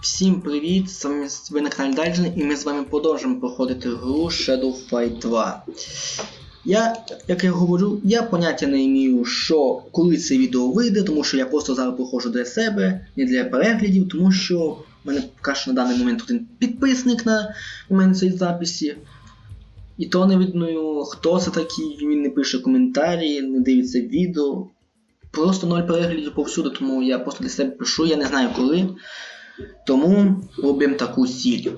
Всім привіт! З вами ви на каналі Дайджен і ми з вами продовжимо проходити гру Shadow Fight 2. Я, як я говорю, я поняття не маю, що коли це відео вийде, тому що я просто зараз проходжу для себе, не для переглядів, тому що в мене поки що на даний момент один підписник на момент цієї записі. І то не видно, хто це такий, він не пише коментарі, не дивиться відео. Просто ноль переглядів повсюди, тому я просто для себе пишу, я не знаю коли. Тому робимо таку ціль.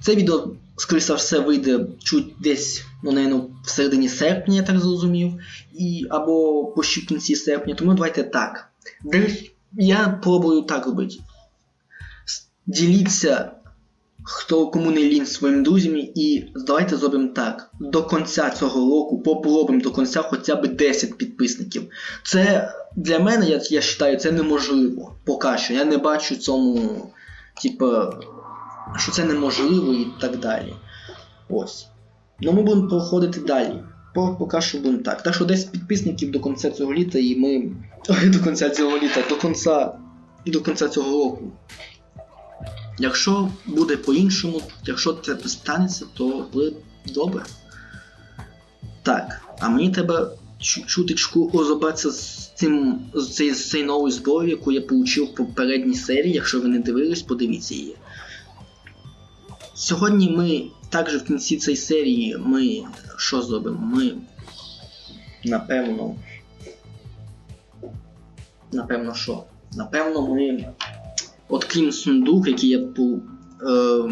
Це відео, скоріше все, вийде чуть десь, ну, наверное, в середині серпня, я так зрозумів, і, або в кінці серпня. Тому давайте так. Я пробую так робити. Діліться, хто кому не лінь своїми друзями, і давайте зробимо так. До кінця цього року попробуємо до кінця хоча б 10 підписників. Це для мене, я, я вважаю, це неможливо. Поки що. Я не бачу цьому, типу, що це неможливо і так далі. Ось. Ну ми будемо проходити далі. Поки що будемо так. Так що 10 підписників до кінця цього літа і ми. Ой, до кінця цього літа, до кінця, до кінця цього року. Якщо буде по-іншому, якщо це станеться, то буде добре. Так, а мені треба чу- чуточку розібратися з цим з цією з цією новою зброєю, яку я отримав в попередній серії. Якщо ви не дивились, подивіться її. Сьогодні ми також в кінці цієї серії ми що зробимо? Ми напевно. Напевно, що? Напевно, ми відкриємо сундук, який я. Е,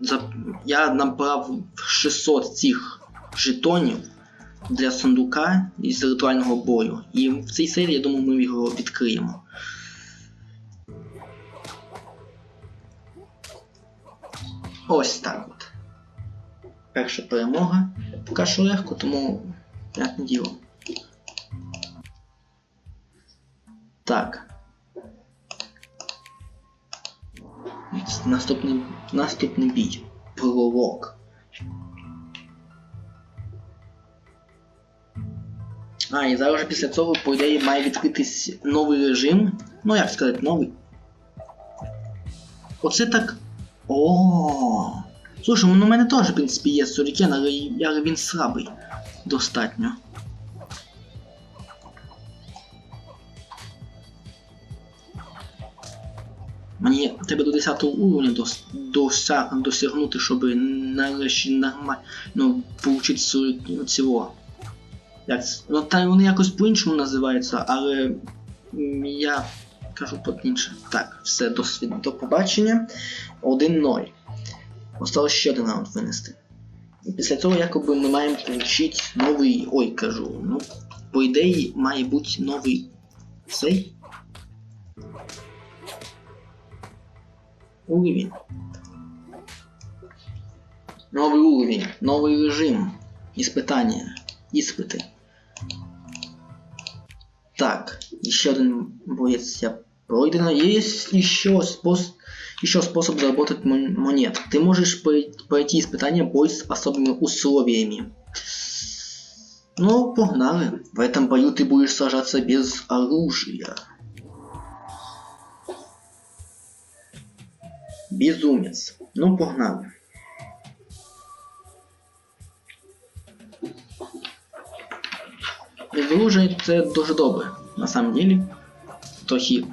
за, я набрав 600 цих жетонів для сундука із ритуального бою. І в цій серії, я думаю, ми його відкриємо. Ось так от. Перша перемога. Поки що легко, тому понятне діло. Так. Наступний, наступний бій. Пролог. А, і зараз же після цього, по ідеї, має відкритись новий режим. Ну, як сказати, новий. Оце так. О. Слушай, ну у мене теж, в принципі, є Сурікен, але, але він слабий. Достатньо. Мені треба до 10 уровня дос, дося, досягнути, щоб нарешті нормально ну, получити цього. Як, ну, та вони якось по-іншому називаються, але я кажу по інше. Так, все, до, до побачення. 1-0. Осталось ще один раунд винести. І після цього якоби ми маємо отримати новий. Ой, кажу, ну, по ідеї має бути новий цей. Уровень. Новий уровень, новий режим. Іспитання. Іспити. Так, еще один боец я пройдено. Есть еще, спос... еще способ заработать мон- монет. Ты можешь пройти испытание бой с особыми условиями. Ну, погнали. В этом бою ты будешь сражаться без оружия. Безумец. Ну, погнали. Оружия це дуже добре, на самом деле. Трохи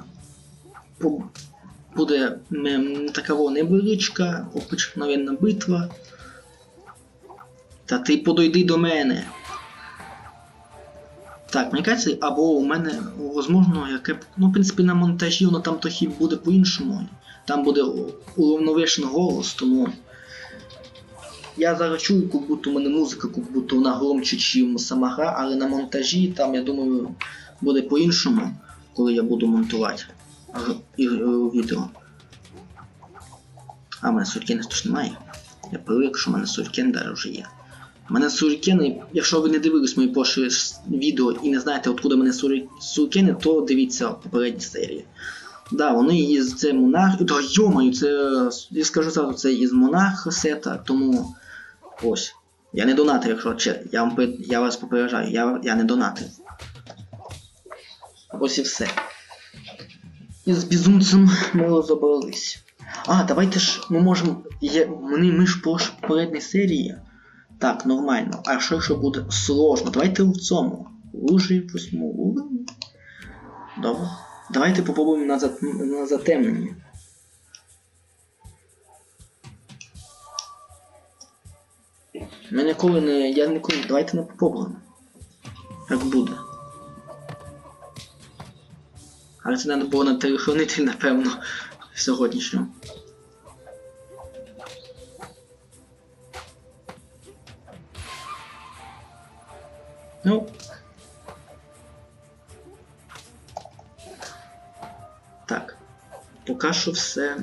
буде м, такого невеличка, обична битва. Та ти подойди до мене. Так, мені кажеться, або у мене, возможно, яке. Ну, в принципі, на монтажі воно там трохи буде по-іншому. Там буде у- уравновешений голос, тому. Я зараз чую, як будто у мене музика, як будто вона громче, ніж сама гра, але на монтажі там, я думаю, буде по-іншому, коли я буду монтувати е, відео. А, в мене суркени ж немає. Я привик, що в мене суркен даже вже є. У мене суркени, якщо ви не дивились мої перші відео і не знаєте, откуда мене суркени, то дивіться попередні серії. Да, вони із це монарх. Да, йомаю, це. Я скажу зразу, це із монарх сета, тому. Ось. Я не донатив, якщо че. Я вам я вас попереджаю, я, я не донатив. Ось і все. Із безумцем ми розібрались. А, давайте ж ми можемо. Є, ми, ми ж по попередній серії. Так, нормально. А що якщо буде сложно? Давайте в цьому. Лужі восьму. Добре. Давайте попробуємо на, зат... на затемненні. Ми ніколи не. Я ніколи. Давайте не попробуємо. Як буде. Але це треба було на телефонити, напевно, сьогоднішньому. Ну. Так. Поки що все.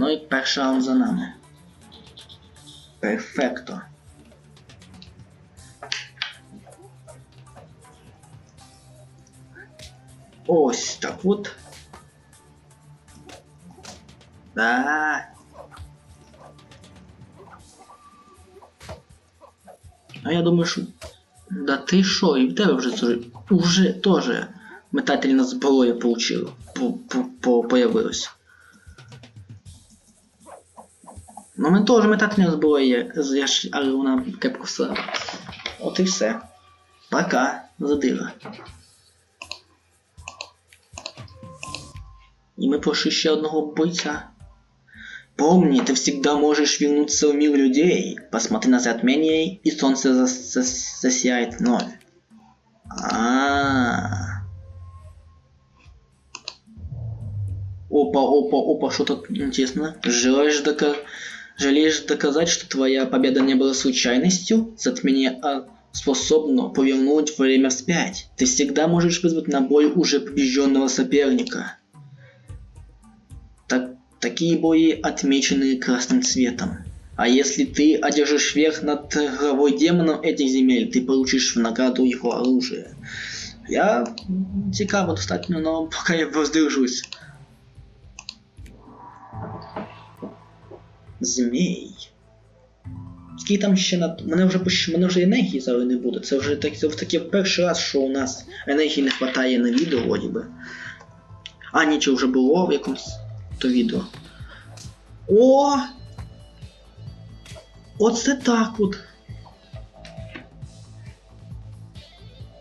Ну і перший раунд за нами. Перфекто. Ось так от. Да. А я думаю, що... Да ти що, і в тебе вже це уже теж метательна зброя получила. По, по, по. Ну, ми теж метательна зброя є, я ж- але вона кепку слава. От і все. Пока, задила. И мы пошли еще одного бойца. Помни, ты всегда можешь вернуться в мир людей. Посмотри на затмение, и солнце зас- зас- засияет вновь. А. Опа, опа, опа, что-то интересно. Желаешь, дока... Жалеешь доказать, что твоя победа не была случайностью? Затмение а, способно повернуть время вспять. Ты всегда можешь вызвать на бой уже побежденного соперника. Так, такие бои отмечены красным цветом. А если ты одержишь верх над главой демоном этих земель, ты получишь в награду его оружие. Я цікаво достатньо, но пока я воздержусь. Змій. Скільки там ще на. Мене вже мене вже енергії зараз не буде. Це вже так, це таке перший раз, що у нас енергії не вистачає на відео, вроді би. А, нічого вже було в якомусь то відео. О! Оце так от.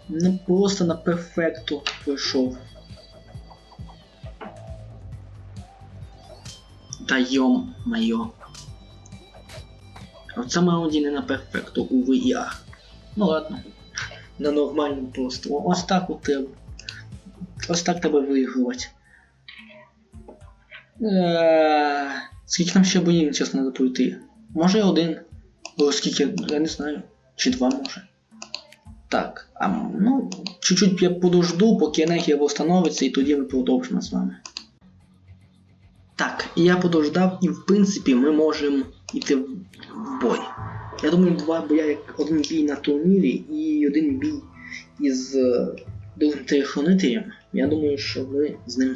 Не просто на перфекту пройшов. Та йом майо. А в цьому не на перфекту, уви і ах. Ну ладно. На нормальному просто. Ось так от треба. Ось так треба виігрувати. Е, Скільки там ще боїв, чесно, треба пройти? Може один. Бо скільки, я не знаю. Чи два може. Так, а ну, чуть-чуть я подожду, поки енергія встановиться, і тоді ми продовжимо з вами. Так, я подождав, і в принципі ми можемо йти в бой. Я думаю, два боя як один бій на турнірі і один бій із е, другим телефонителем. Я думаю, що ми з ним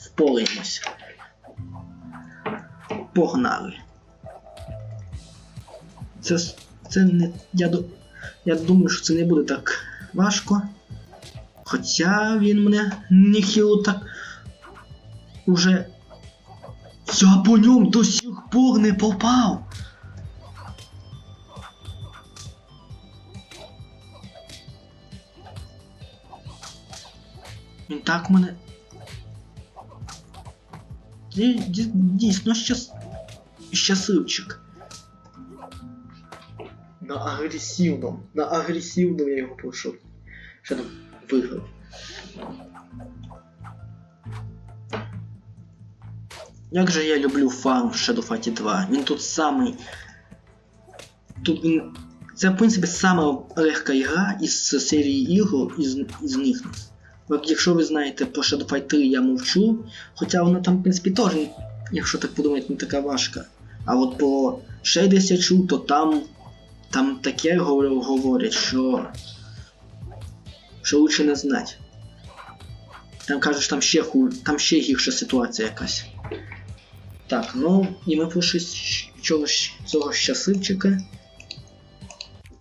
впораємося. Погнали. Це, це не. Я, я думаю, що це не буде так важко. Хоча він мене ніхіло так уже. Я по ньому до сих пор не попав. Він так мене. Ді- ді- Дійсно щас... щасливчик. На агресивному. На агресивному я його пройшов. Що там виграв. Як же я люблю фарм в Shadow Fight 2. Він тут самий. Тут він. Це в принципі сама легка ігра із серії ігор із, із них. От якщо ви знаєте про Shadow Fight 3 я мовчу, хоча вона там, в принципі, теж, якщо так подумати, не така важка. А от по Shades я чув, то там. Там таке говор- говорять, що. Що лучше не знати. Там кажуть, там ще ху... там ще гірша ситуація якась. Так, ну і ми пройшли з чогось цього щасливчика.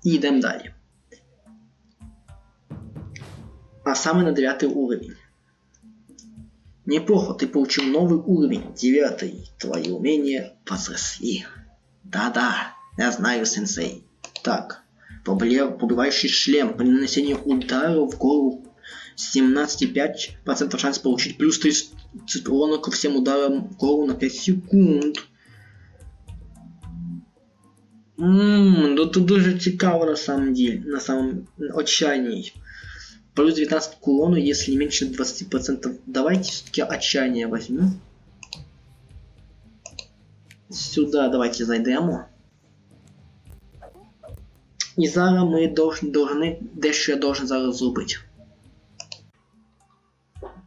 І йдемо далі. А саме на 9 уровень. Неплохо, ты получил новый уровень, девятый. Твои умения возросли. Да-да, я знаю, сенсей. Так, побивающий шлем при нанесении удара в голову 17,5% шанс получить плюс 30 урона ко всем ударам голову на 5 секунд. Ммм, ну тут дуже цікаво на самом деле, на самом отчаянии. Плюс 19 к урону, если меньше 20%. Давайте все-таки отчаяние возьму. Сюда давайте зайдемо. І зараз ми должны, дещо я должен зараз зробити.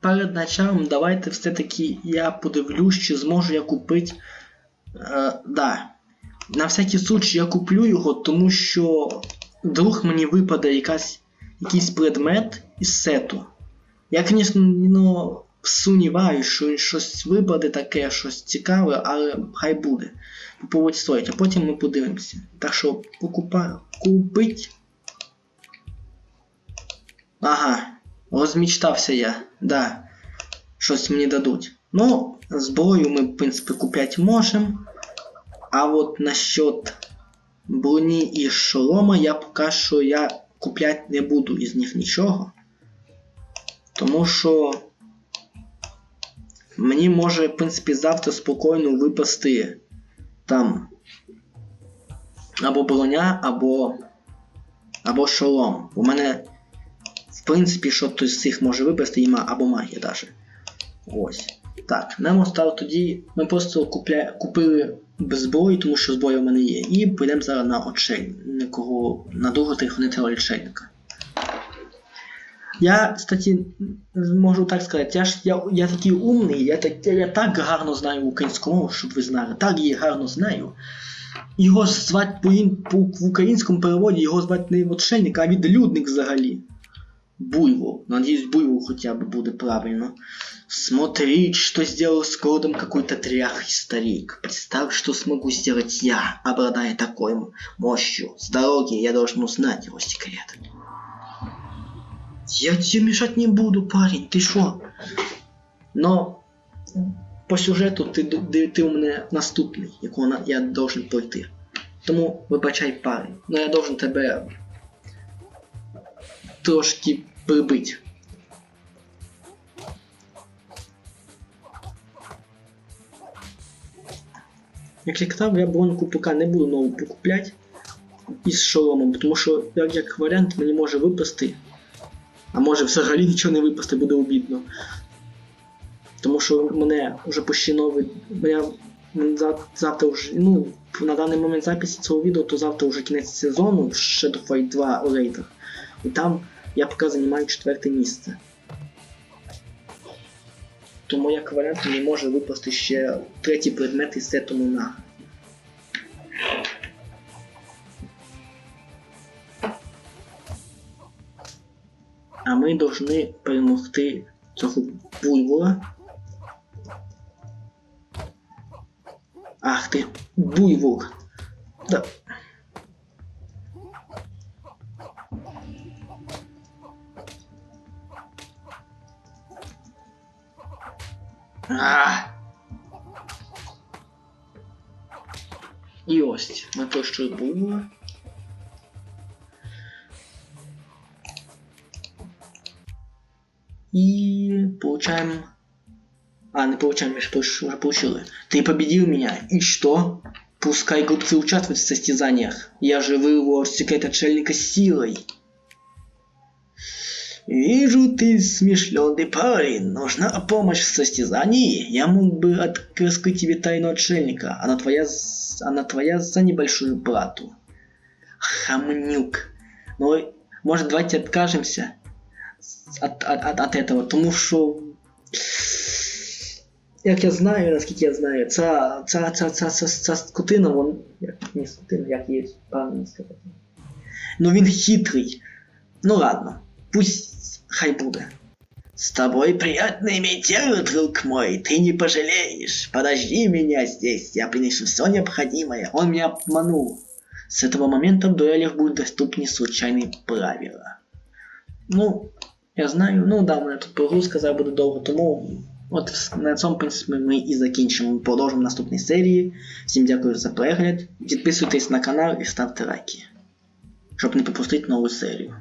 Перед началом давайте все-таки я подивлюсь, чи зможу я купити. Е, да. На всякий случай я куплю його, тому що вдруг мені випаде якась, якийсь предмет із сету. Я, звісно, ну, сумніваюся, що щось випаде таке, щось цікаве, але хай буде. Попробуйте стоїть, а потім ми подивимося. Так що покупаю. Купить. Ага, розмічтався я, да. Щось мені дадуть. Ну, зброю ми, в принципі, купляти можемо. А от насчет броні і шолома я поки що я купляти не буду із них нічого. Тому що мені може, в принципі, завтра спокійно випасти там або броня, або або шолом. У мене, принципі, що хтось з цих може випасти, і або магія даже. Ось. Так, нам остало тоді. Ми просто купля... купили без зброї, тому що зброя в мене є. І підемо зараз на отшельника, на другого трихонитого отшельника. Я, кстати, можу так сказати, я ж я, я такий умний, я так, я так гарно знаю українську мову, щоб ви знали. Так її гарно знаю. Його звати по, по в українському переводі його звати не отшельник, а відлюдник взагалі. Буйвол. Надеюсь, Буйвол хотя бы будет правильно. Смотри, что сделал с городом какой-то тряхий старик. Представь, что смогу сделать я, обладая такой мощью. С дороги я должен узнать его секрет. Я тебе мешать не буду, парень, ты шо? Но по сюжету ти, ти, ти у мене наступний, якого я должен пройти. Тому вибачай парень. Ну я должен тебе трошки прибить. Як я я броньку поки не буду нову покупляти із шоломом, тому що як, як варіант мені може випасти. А може взагалі нічого не випасти, буде обідно. Тому що мене вже почти новий. Мене, завтра вже, ну, на даний момент записі цього відео, то завтра вже кінець сезону в Shadow Fight 2 у рейтах. І там я поки займаю четверте місце. Тому як варіант мені може випасти ще третій предмет із сету Луна. А ми повинні перемогти цього буйвола. Ах ти, буйвол! Да. І ось ми то, що було. И получаем... А, не получаем, мы же уже получили. Ты победил меня, и что? Пускай глупцы участвуют в состязаниях. Я же вырву секрет отшельника силой. Вижу, ты смешленый парень. Нужна помощь в состязании. Я мог бы раскрыть тебе тайну отшельника. Она твоя, она твоя за небольшую плату. Хамнюк. Ну, может, давайте откажемся от, от, от, от этого, тому що. Як я знаю, наскільки я знаю, ця ця, ця, ця, ця, ця скотина, вон. Як не скотина, як є правильно сказати. Ну він хитрий. Ну ладно, пусть хай буде. С тобой приятно иметь дело, друг мой, ты не пожалеешь. Подожди меня здесь, я принесу все необходимое. Он меня обманул. С этого момента в дуэлях будут доступны случайные правила. Ну, Я знаю, ну да, у мене тут прогрузка зараз буде довго, тому от вс- на цьому, в принципі, ми і закінчимо. Продовжимо в наступній серії. Всім дякую за перегляд. Підписуйтесь на канал і ставте лайки, щоб не пропустити нову серію.